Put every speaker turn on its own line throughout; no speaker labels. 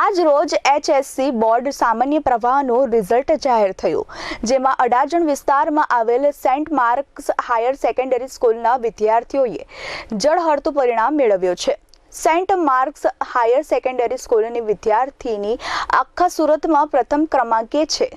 આજ રોજ HSC board સામાન્ય પ્રવાહનું રિઝલ્ટ જાહેર થયું, જેમાં અડાજણ વિસ્તારમાં આવેલ સેન્ટ માર્ક્સ હાયર સેકન્ડરી સ્કૂલના વિદ્યાર્થીઓએ જળહળતું પરિણામ મેળવ્યું છે. સેન્ટ માર્ક્સ હાયર સેકન્ડરી સ્કૂલની વિદ્યાર્થીની આખા સુરતમાં પ્રથમ ક્રમાંકે છે.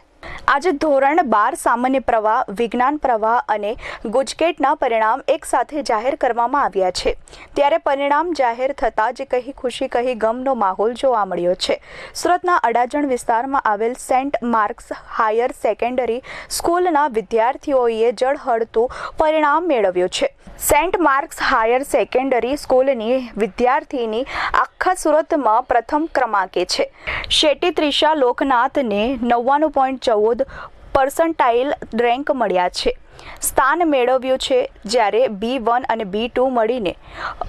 આજે ધોરણ બાર સામાન્ય પ્રવાહ, વિજ્ઞાન પ્રવાહ અને ગુજકેટના પરિણામ એક સાથે જાહેર કરવામાં આવ્યા છે. ત્યારે પરિણામ જાહેર થતાં જે કહી ખુશી, કહી ગમનો માહોલ જોવા મળ્યો છે. સુરતના અડાજણ વિસ્તારમાં આવેલ સેન્ટ માર્ક્સ હાયર સેકન્ડરી સ્કૂલના વિદ્યાર્થીઓએ જળહળતું પરિણામ મેળવ્યું છે. સેન્ટ માર્ક્સ હાયર સેકન્ડરી સ્કૂલની વિદ્યાર્થીની આખા સુરતમાં પ્રથમ ક્રમાંકે છે. શેટી ત્રિષા લોકનાથને નવ્વાણું પોઈન્ટ ચૌદ પર્સન્ટાઇલ રેન્ક મળ્યા છે. સ્થાન મેળવ્યું છે જ્યારે બી વન અને બી ટુ મળીને.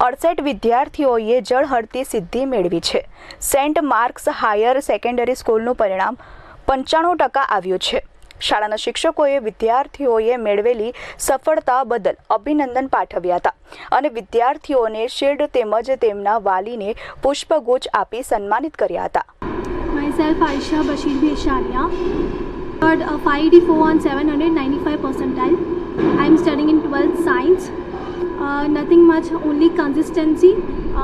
અડસઠ વિદ્યાર્થીઓએ જળહળતી સિદ્ધિ મેળવી છે. સેન્ટ માર્ક્સ હાયર સેકન્ડરી સ્કૂલનું પરિણામ પંચાણું ટકા આવ્યું છે. શાળાના શિક્ષકોએ વિદ્યાર્થીઓએ મેળવેલી સફળતા બદલ અભિનંદન પાઠવ્યા હતા અને વિદ્યાર્થીઓને શિલ્ડ તેમજ તેમના વાલીને પુષ્પગુચ્છ આપી સન્માનિત કર્યા હતા.
got a 584 on 795 percentile. I'm studying in 12th science. Uh, nothing much, only consistency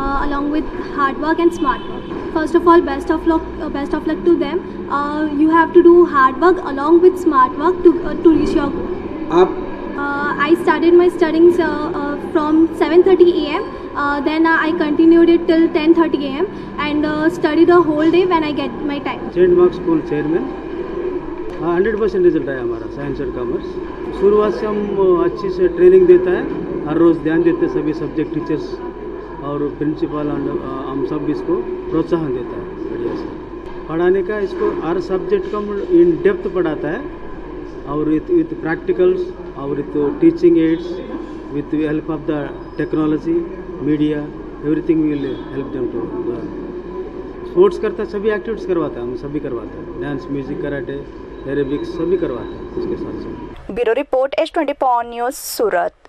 uh, along with hard work and smart work. First of all, best of luck, uh, best of luck to them. Uh, you have to do hard work along with smart work to, uh, to reach your goal.
Up.
Uh, I started my studying from 7:30 a.m. then I continued it till 10:30 a.m. and studied the whole day when I get my time.
Chain School Chairman. हाँ hundred percent result आया हमारा science और commerce शुरुआत से हम अच्छी से training देता है, हर रोज़ ध्यान देते सभी सब्जेक्ट टीचर्स और प्रिंसिपल हम सब इसको प्रोत्साहन देता है, बढ़िया से। पढ़ाने का इसको हर सब्जेक्ट को इन डेप्थ पढ़ाता है, और विथ विथ प्रैक्टिकल्स और with teaching aids with help of the technology media everything will help them to sports करता है, सभी एक्टिविटीज़ करवाता है, हम सभी करवाते हैं। डांस म्यूज़िक कराटे एरेबिक सभी करवाते हैं इसके साथ
bureau report H twenty news Surat